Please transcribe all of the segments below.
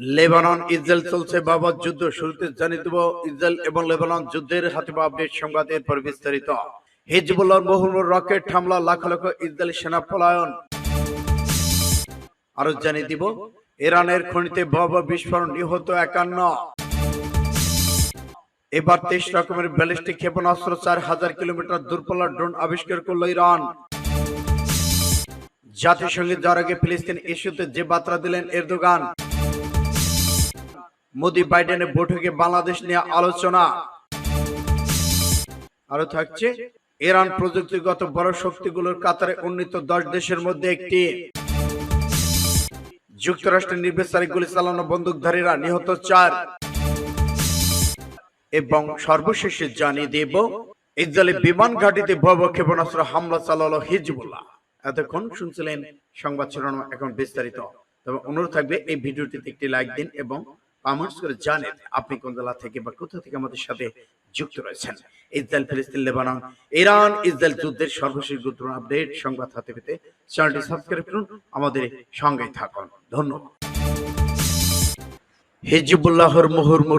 Lebanon, Israel চলছে বাবা যুদ্ধ শুরুতে জানিয়ে দেব, ইসরায়েল এবং লেবানন যুদ্ধের হাতে আপডেট সংবাদ এরপর বিস্তারিত। হিজবুল্লাহর বহুমূল রকেট হামলা, লাখ লাখ ইসরায়েলি সেনা পলায়ন। আরও জানিয়ে দিব, ইরানের খনিতে বাবা বিস্ফোরণ, নিহত একান্ন। এবার তেইশ রকমের ব্যালিস্টিক ক্ষেপণাস্ত্র চার হাজার কিলোমিটার দূরপাল্লার ড্রোন আবিষ্কার করল ইরান। জাতিসংঘে যাওয়ার আগে ফিলিস্তিন ইস্যুতে যে বার্তা দিলেন এরদোগান মোদি বাইডেনের বৈঠকে বাংলাদেশ নিয়ে আলোচনা। আরও থাকছে, ইরান প্রযুক্তিগত বড় শক্তিগুলোর কাতারে উন্নীত দশ দেশের মধ্যে একটি। যুক্তরাষ্ট্রের নির্বিচারে গুলি চালানো বন্দুকধারীরা নিহত চার। এবং সর্বশেষে জানিয়ে দেব, ইসরায়েলি বিমান ঘাটিতে ভয়াবহ ক্ষেপণাস্ত্র হামলা চালালো হিজবুল্লাহ। এতক্ষণ শুনছিলেন সংবাদ শিরোনাম, এখন বিস্তারিত। তবে অনুরোধ থাকবে, এই ভিডিওটিতে একটি লাইক দিন এবং কমেন্টস করে জানেন আপনি কোন থেকে বা কোথা থেকে আমাদের সাথে যুক্ত রয়েছেন। ইসরায়েল, ফিলিস্তিন, লেবানন, ইরান, ইসরায়েল যুদ্ধের সর্বশেষ গুরুত্বপূর্ণ আপডেট সংবাদ হাতে পেতে চ্যানেলটি সাবস্ক্রাইব করুন, আমাদের থাকুন। ধন্যবাদ।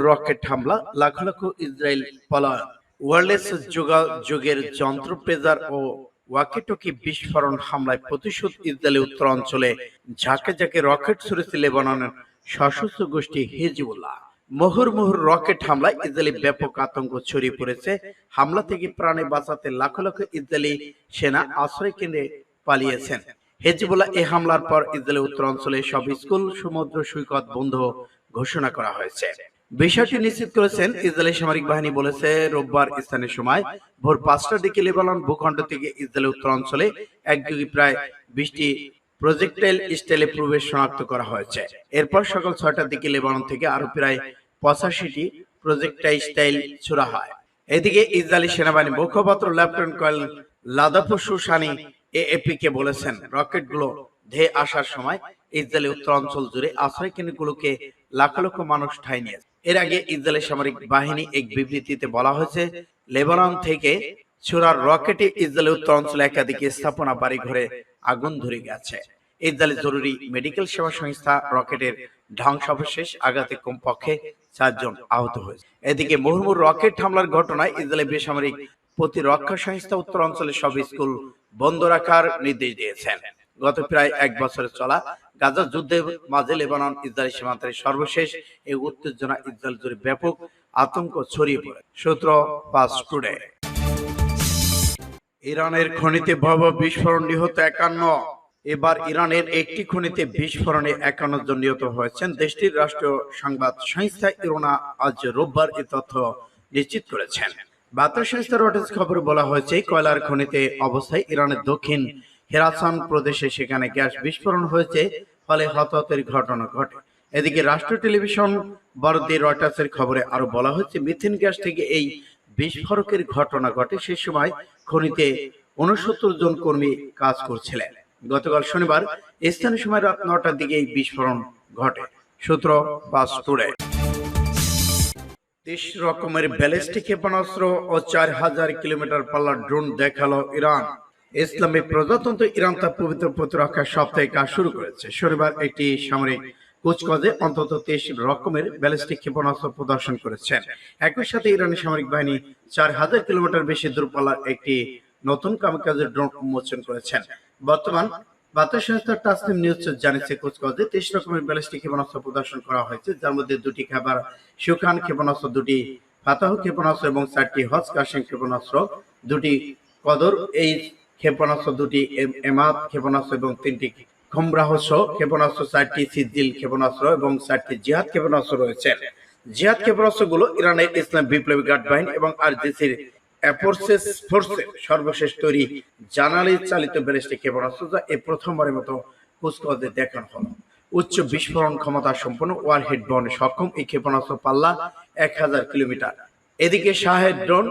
রকেট হামলা, লাখ লাখ ইসরায়েল পলায়ন, ওয়ারলেস যোগাযোগের যন্ত্র প্রেজার ও ওয়াকিটকি বিস্ফোরণ হামলায় প্রতিশোধ ইসরায়েলের উত্তর অঞ্চলে ঝাঁকে ঝাঁকে রকেট ছুড়েছে লেবাননের সশস্ত্র গোষ্ঠী হিজবুল্লাহ। মুহুর মুহুর রকেট হামলায় ইসরায়েলি ব্যাপক আতঙ্ক ছড়িয়ে পড়েছে। হামলা থেকে প্রাণে বাঁচাতে লাখ লাখ ইসরায়েলি সেনা আশ্রয় কেন্দ্রে পালিয়েছেন। হেজবুল্লাহ এই হামলার পর ইসরায়েলের উত্তর অঞ্চলে সব স্কুল, সমুদ্র, সৈকত বন্ধ ঘোষণা করা হয়েছে। বিষয়টি নিশ্চিত করেছেন ইসরায়েলি সামরিক বাহিনী বলেছে, রোববার স্থানীয় সময় ভোর পাঁচটার দিকে লেবানন ভূখণ্ড থেকে ইসরায়েলের উত্তর অঞ্চলে একযোগে প্রায় বিশটি প্রজেক্টাইল স্টাইলে প্রবেশ শনাক্ত করা হয়েছে। এরপর সকাল ছয়টার দিকে লেবানন থেকে আরও প্রায় পঁচাশিটি প্রজেক্টাইল স্টাইল ছোড়া হয়। এদিকে ইসরায়েলি সেনাবাহিনী মুখপাত্র লেফটেন্যান্ট কর্নেল লাদাফু সুসানি এএপি কে বলেছেন, রকেটগুলো ধেয়ে আসার সময় ইসরায়েলের উত্তর অঞ্চল জুড়ে আশ্রয় কেন্দ্রগুলোকে লাখ লক্ষ মানুষ ঠাঁই নিয়েছে। এর আগে ইসরায়েলের সামরিক বাহিনী এক বিবৃতিতে বলা হয়েছে, লেবানন থেকে ছোড়ার রকেটে ইসরায়েলের উত্তর অঞ্চলে একাধিক স্থাপনা বাড়ি ঘরে আগুন ধরে গেছে। ইসরায়েলের জরুরি মেডিকেল সেবা সংস্থা রকেটের ধ্বংসাবশেষ আঘাতে কমপক্ষে চারজন আহত হয়েছে। এদিকে মুহুর্মুর রকেট হামলার ঘটনায় ইসরায়েলের বেসামরিক প্রতিরক্ষা সংস্থা উত্তর অঞ্চলের সব স্কুল বন্ধ রাখার নির্দেশ দিয়েছেন। গত প্রায় এক বছরের চলা গাজা যুদ্ধের মাঝে লেবানন ইসরায়েল সীমান্তের সর্বশেষ এই উত্তেজনা ইসরায়েল জুড়ে ব্যাপক আতঙ্ক ছড়িয়ে পড়ে। সূত্র পাঁচ টুডে। ইরানের খনিতে ভয়াবহ বিস্ফোরণ নিহত একান্ন। এবার ইরানের একটি খনিতে বিস্ফোরণে একান্ন জন নিহত হয়েছেন। দেশটির রাষ্ট্রীয় সংবাদ সংস্থা ইরোনা আজ রোববার এ তথ্য নিশ্চিত করেছেন। বার্তা সংস্থা রয়টার্স খবরে বলা হয়েছে, কয়লার খনিতে অবস্থায় ইরানের দক্ষিণ হেরাসান প্রদেশে সেখানে গ্যাস বিস্ফোরণ হয়েছে, ফলে হতাহতের ঘটনা ঘটে। এদিকে রাষ্ট্র টেলিভিশন ভারতীয় রয়টার্সের খবরে আরও বলা হয়েছে, মিথেন গ্যাস থেকে এই বিস্ফোরকের ঘটনা ঘটে সে সময় খনিতে উনসত্তর জন কর্মী কাজ করছিলেন। গতকাল শনিবার স্থানীয় সময় রাত নটার দিকে এই বিস্ফোরণ ঘটে। সূত্র টুডে। তেইশ রকমের ব্যালিস্টিক ক্ষেপণাস্ত্র ও চার হাজার কিলোমিটার পাল্লার ড্রোন দেখাল ইরান। ইসলামী প্রজাতন্ত্র ইরান তার পবিত্র প্রতিরক্ষা সপ্তাহে কাজ শুরু করেছে। শনিবার একটি সামরিক কুচকাজে অন্তত তেইশ রকমের ব্যালিস্টিক ক্ষেপণাস্ত্র প্রদর্শন করেছেন। একই সাথে ইরানি সামরিক বাহিনী চার হাজার কিলোমিটার বেশি দূরপাল্লার একটি নতুন কামিকাজের ড্রোন উন্মোচন করেছেন। বর্তমান বার্তা সংস্থা নিউজ জানিয়েছে কুচকাজে তেইশ রকমের ব্যালিস্টিক ক্ষেপণাস্ত্র প্রদর্শন করা হয়েছে, যার মধ্যে দুটি খাবার সুখান ক্ষেপণাস্ত্র, দুটি ফাতাহ ক্ষেপণাস্ত্র এবং চারটি হজ কাশিম ক্ষেপণাস্ত্র, দুটি কদর এই ক্ষেপণাস্ত্র, দুটি এম- এমাত ক্ষেপণাস্ত্র এবং তিনটি ক্ষেপণাস্ত্র চারটি ক্ষেপণাস্ত্র এবং চারটি জিহাদ ক্ষেপণাস্ত্র রয়েছে। জিহাদ ক্ষেপণাস্ত্রগুলো ইরানের ইসলাম বিপ্লবী গার্ড বাহিনী এবং আরজিসির অ্যাফোর্সেস ফোর্সের সর্বশেষ তৈরি জানালি চালিত ব্যালিস্টিক ক্ষেপণাস্ত্র যা এই প্রথমবারের মতো দেখানো হলো। উচ্চ বিস্ফোরণ ক্ষমতা সম্পন্ন ওয়ারহেড বহনে সক্ষম এই ক্ষেপণাস্ত্র পাল্লা এক হাজার কিলোমিটার। এদিকে শাহেদ ড্রোন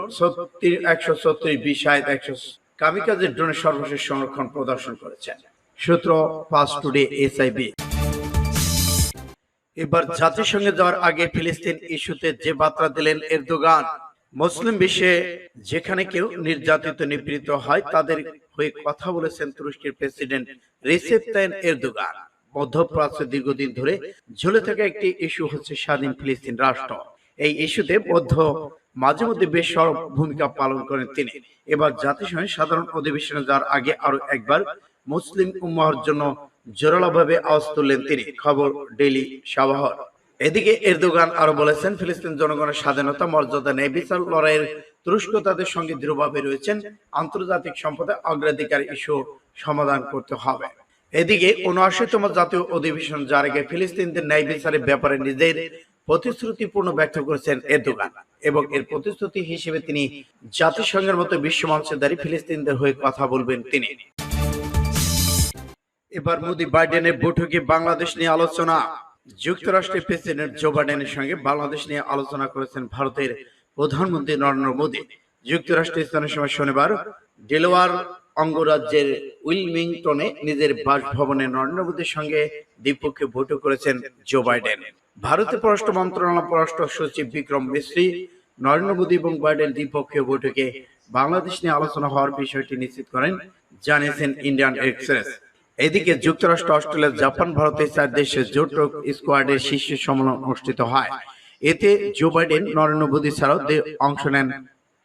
একশো সত্তর, বিশ একশো কামিকাজের ড্রোনের সর্বশেষ সংরক্ষণ প্রদর্শন করেছেন সূত্র পাস টুডে এসআইবি এবার জাতিসংঘে যাওয়ার আগে ফিলিস্তিন ইস্যুতে যে বার্তা দিলেন এরদোগান, মুসলিম বিশ্বে যেখানে কেউ নির্যাতিত, নিপীড়িত হয়, তাদের হয়ে কথা বলেছেন তুরস্কের প্রেসিডেন্ট রিসেপ তাইন এরদোগান। মধ্যপ্রাচ্যে দীর্ঘদিন ধরে ঝুলে থাকা একটি ইস্যু হচ্ছে স্বাধীন ফিলিস্তিন রাষ্ট্র। এই ইস্যুতে মধ্য মাঝে মধ্যে বেশ সরব ভূমিকা পালন করেন তিনি। এবার জাতিসংঘের সাধারণ অধিবেশনে যাওয়ার আগে আরও একবার মুসলিম উম্মাহর জন্য জোরালোভাবে আওয়াজ তুললেন তিনি। খবর, ডেইলি সাবাহর এদিকে এরদোগান আরও বলেছেন, ফিলিস্তিন জনগণের স্বাধীনতা, মর্যাদা নেই। বিচার লড়াইয়ের তুরস্ক তাদের সঙ্গে দৃঢ়ভাবে রয়েছেন। আন্তর্জাতিক সম্পদে অগ্রাধিকার ইস্যু সমাধান করতে হবে। এদিকে উনআশিতম জাতীয় অধিবেশন যার আগে ফিলিস্তিনদের ন্যায় বিচারের ব্যাপারে নিজের প্রতিশ্রুতিপূর্ণ ব্যক্ত করেছেন এরদোগান এবং এর প্রতিশ্রুতি হিসেবে তিনি জাতিসংঘের মতো বিশ্ব মঞ্চে দাঁড়িয়ে ফিলিস্তিনদের হয়ে কথা বলবেন তিনি। এবার মোদি বাইডেনের বৈঠকে বাংলাদেশ নিয়ে আলোচনা। যুক্তরাষ্ট্রের প্রেসিডেন্ট জো বাইডেনের সঙ্গে বাংলাদেশ নিয়ে আলোচনা করেছেন ভারতের প্রধানমন্ত্রী নরেন্দ্র মোদী। যুক্তরাষ্ট্রের স্থানীয় সময় শনিবার ডেলোয়ার অঙ্গরাজ্যের উইলমিংটনে নিজের বাসভবনে নরেন্দ্র মোদীর সঙ্গে দ্বিপক্ষীয় বৈঠক করেছেন জো বাইডেন। ভারতের পররাষ্ট্র মন্ত্রণালয় পররাষ্ট্র সচিব বিক্রম মিশ্রি নরেন্দ্র মোদী এবং বাইডেন দ্বিপক্ষীয় বৈঠকে বাংলাদেশ নিয়ে আলোচনা হওয়ার বিষয়টি নিশ্চিত করেন, জানিয়েছেন ইন্ডিয়ান এক্সপ্রেস। এদিকে যুক্তরাষ্ট্র, অস্ট্রেলিয়া, জাপান ভারতের চার দেশের জোট স্কোয়াডের শীর্ষ সম্মেলন অনুষ্ঠিত হয়। এতে জো বাইডেন, নরেন্দ্র মোদী ছাড়াও অংশ নেন।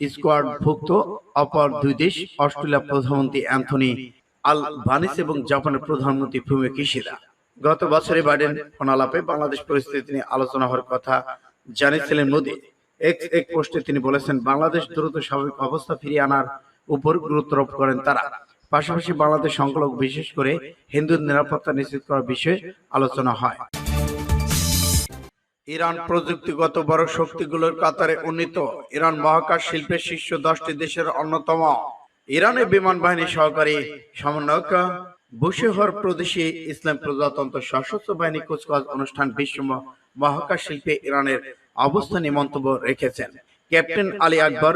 স্কোয়াডভুক্ত অপর দুই দেশ, অস্ট্রেলিয়া প্রধানমন্ত্রী অ্যান্থনি আল বানিস এবং জাপানের প্রধানমন্ত্রী ফুমি কিশিদা। গত বছরে বাইডেন ফোনালাপে বাংলাদেশ পরিস্থিতি নিয়ে আলোচনা হওয়ার কথা জানিয়েছিলেন মোদী। এক এক পোস্টে তিনি বলেছেন, বাংলাদেশ দ্রুত স্বাভাবিক অবস্থা ফিরিয়ে আনার উপর গুরুত্বারোপ করেন তারা। পাশাপাশি বাংলাদেশ সংখ্যালঘু বিশেষ করে হিন্দু নিরাপত্তা নিশ্চিত করার বিষয়ে আলোচনা হয়। ইরান প্রযুক্তিগত বড় শক্তিগুলোর কাতারে উন্নীত। ইরান মহাকাশ শিল্পের শীর্ষ দশটি দেশের অন্যতম। ইরানের বিমান বাহিনী সহকারী সমন্বয়ক বুশেহর প্রদেশে ইসলাম প্রজাতন্ত্র সশস্ত্র বাহিনী কুচকাওয়াজ অনুষ্ঠান বিশ্ব মহাকাশ শিল্পে ইরানের অবস্থান মন্তব্য রেখেছেন। ক্যাপ্টেন আলী আকবর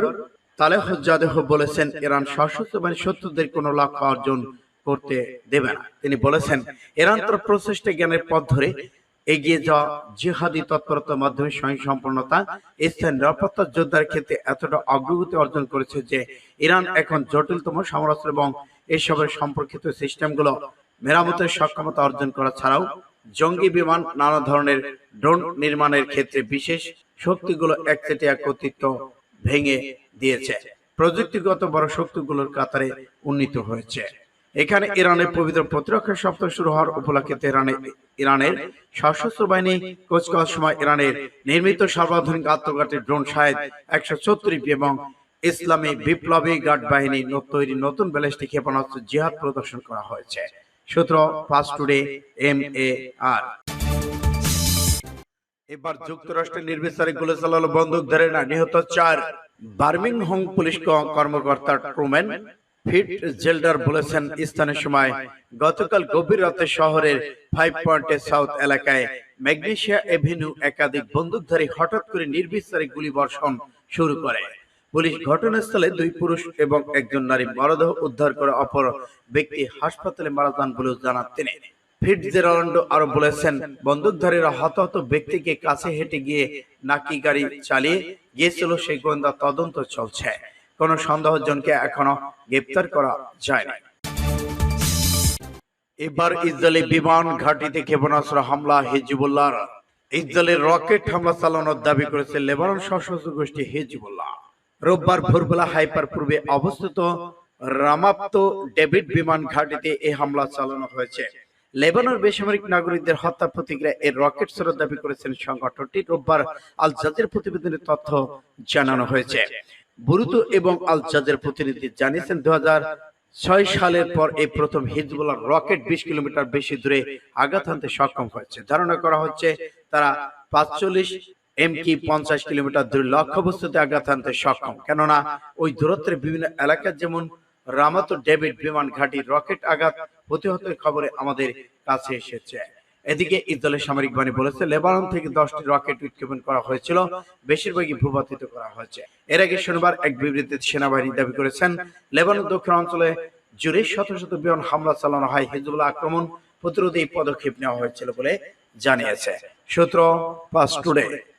বলেছেন ইরান সশস্ত্র বাহিনী শত্রুদের কোনো লক্ষ্য অর্জন করতে দেবে না। তিনি বলেছেন ইরান তার জ্ঞানের পথ ধরে এগিয়ে যাওয়া জিহাদি তৎপরতার মাধ্যমে নিরাপত্তা যোদ্ধার ক্ষেত্রে এতটা অগ্রগতি অর্জন করেছে যে ইরান এখন জটিলতম সমরাস্ত্র এবং এসবের সম্পর্কিত সিস্টেমগুলো মেরামতের সক্ষমতা অর্জন করা ছাড়াও জঙ্গি বিমান, নানা ধরনের ড্রোন নির্মাণের ক্ষেত্রে বিশেষ শক্তিগুলো একচেটিয়া কর্তৃত্ব ভেঙে দিয়েছে। প্রযুক্তিগত বড় শক্তিগুলোর কাতারে উন্নীত হয়েছে। এখানে ইরানের পবিত্র প্রতিরক্ষা সপ্তাহ শুরু হওয়ার উপলক্ষে তেহরানে ইরানের সশস্ত্র বাহিনী কুচকাওয়ার সময় ইরানের নির্মিত সর্বাধুনিক আত্মঘাতী ড্রোন শাহেদ একশো চৌত্রিশ এবং ইসলামী বিপ্লবী গার্ড বাহিনী তৈরি নতুন ব্যালিস্টিক ক্ষেপণাস্ত্র জিহাদ প্রদর্শন করা হয়েছে। সূত্র fast today, M A R. এবার যুক্তরাষ্ট্রের নির্বিচারে গুলি চালালো বন্দুক ধরে না নিহত চার বার্মিংহাম পুলিশ কর্মকর্তা ট্রুম্যান ফিট জেল্ডার বলেছেন স্থানীয় সময় গতকাল গভীর রাতে শহরের ফাইভ পয়েন্টের সাউথ এলাকায় ম্যাগনেশিয়া এভিনিউ একাধিক বন্দুকধারী হঠাৎ করে নির্বিচারে গুলি বর্ষণ শুরু করে। পুলিশ ঘটনাস্থলে দুই পুরুষ এবং একজন নারী মরদেহ উদ্ধার করে অপর ব্যক্তি হাসপাতালে মারা যান বলেও জানান তিনি। ফিটজেরাল্ডো আরও বলেছেন, বন্দুকধারীরা হতাহত ব্যক্তিকে কাছে হেঁটে গিয়ে নাকি গাড়ি চালিয়ে গিয়েছিল, সেই গোয়েন্দা তদন্ত চলছে। কোন সন্দেহজনকে এখনও গ্রেপ্তার করা যায়নি। এবার ইসরায়েলি বিমান ঘাঁটিতে ক্ষেপণাস্ত্র হামলা ইসরায়েলের রকেট হামলা চালানোর দাবি করেছে লেবানন সশস্ত্র গোষ্ঠী হিজবুল্লাহ। রোববার ভোরবেলা হাইপার পূর্বে অবস্থিত রামাপ্ত ডেভিড বিমান ঘাঁটিতে এই হামলা চালানো হয়েছে। লেবানন বেসামরিক নাগরিকদের হত্যা প্রতিক্রিয়া এর রকেট ছোড়ার দাবি করেছেন সংগঠনটি। রোববার আল জাজের প্রতিবেদনের তথ্য জানানো হয়েছে। বুরুতো এবং আল জাজের প্রতিনিধি জানিয়েছেন দু ছয় সালের পর এই প্রথম হিজবুল্লাহ রকেট বিশ কিলোমিটার বেশি দূরে আঘাত হানতে সক্ষম হয়েছে। ধারণা করা হচ্ছে, তারা পাঁচচল্লিশ এম কি পঞ্চাশ কিলোমিটার দূরে লক্ষ্যবস্তুতে আঘাত হানতে সক্ষম। কেননা, ওই দূরত্বের বিভিন্ন এলাকা যেমন রামাতো ডেভিড বিমান ঘাঁটি রকেট আঘাত প্রতিহতের খবরে আমাদের কাছে এসেছে। এদিকে ইসরায়েলের সামরিক বাহিনী বলেছে, লেবানন থেকে দশটি রকেট উৎক্ষেপণ করা হয়েছিল, বেশিরভাগই ভূপাতিত করা হয়েছে। এর আগে শনিবার এক বিবৃতিতে সেনাবাহিনী দাবি করেছেন, লেবানন দক্ষিণ অঞ্চলে জুড়ে শত শত বিমান হামলা চালানো হয়, হিজবুল্লাহ আক্রমণ প্রতিরোধে পদক্ষেপ নেওয়া হয়েছিল বলে জানিয়েছে। সূত্র পাস টুডে।